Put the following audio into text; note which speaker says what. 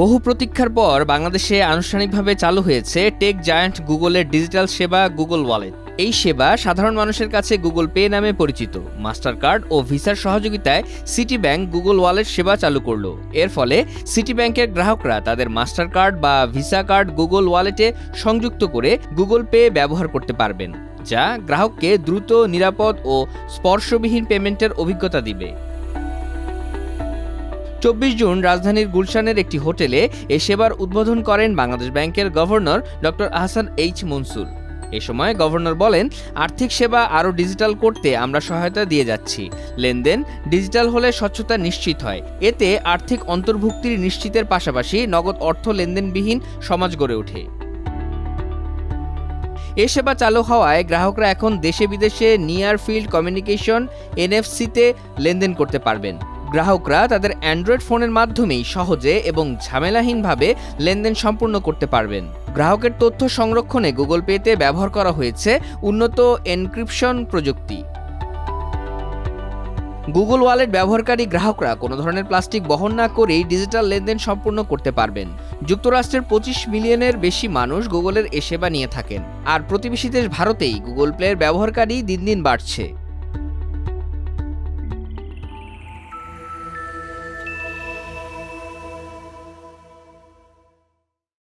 Speaker 1: বহু প্রতীক্ষার পর বাংলাদেশে আনুষ্ঠানিকভাবে চালু হয়েছে টেক জায়ান্ট গুগলের ডিজিটাল সেবা গুগল ওয়ালেট। এই সেবা সাধারণ মানুষের কাছে গুগল পে নামে পরিচিত। মাস্টার কার্ড ও ভিসার সহযোগিতায় সিটি ব্যাংক গুগল ওয়ালেট সেবা চালু করল। এর ফলে সিটি ব্যাংকের গ্রাহকরা তাদের মাস্টার কার্ড বা ভিসা কার্ড গুগল ওয়ালেটে সংযুক্ত করে গুগল পে ব্যবহার করতে পারবেন, যা গ্রাহককে দ্রুত, নিরাপদ ও স্পর্শবিহীন পেমেন্টের অভিজ্ঞতা দিবে। চব্বিশ জুন রাজধানীর গুলশানের একটি হোটেলে এ সেবার উদ্বোধন করেন বাংলাদেশ ব্যাংকের governor doctor Ahsan H Mansur. এ সময় গভর্নর বলেন, আর্থিক সেবা আরও ডিজিটাল করতে আমরা সহায়তা দিয়ে যাচ্ছি। লেনদেন ডিজিটাল হলে স্বচ্ছতা নিশ্চিত হয়। এতে আর্থিক অন্তর্ভুক্তির নিশ্চিতের পাশাপাশি নগদ অর্থ লেনদেনবিহীন সমাজ গড়ে ওঠে। এ সেবা চালু হওয়ায় গ্রাহকরা এখন দেশে বিদেশে নিয়ার ফিল্ড কমিউনিকেশন, এনএফসিতে লেনদেন করতে পারবেন। গ্রাহকরা তাদের অ্যান্ড্রয়েড ফোনের মাধ্যমেই সহজে এবং ঝামেলাহীনভাবে লেনদেন সম্পূর্ণ করতে পারবেন। গ্রাহকের তথ্য সংরক্ষণে গুগল পেতে ব্যবহার করা হয়েছে উন্নত এনক্রিপশন প্রযুক্তি। গুগল ওয়ালেট ব্যবহারকারী গ্রাহকরা কোনো ধরনের প্লাস্টিক বহন না করেই ডিজিটাল লেনদেন সম্পূর্ণ করতে পারবেন। যুক্তরাষ্ট্রের পঁচিশ মিলিয়নের বেশি মানুষ গুগলের এ সেবা নিয়ে থাকেন। আর প্রতিবেশী দেশ ভারতেই গুগল প্লের ব্যবহারকারী দিন দিন বাড়ছে।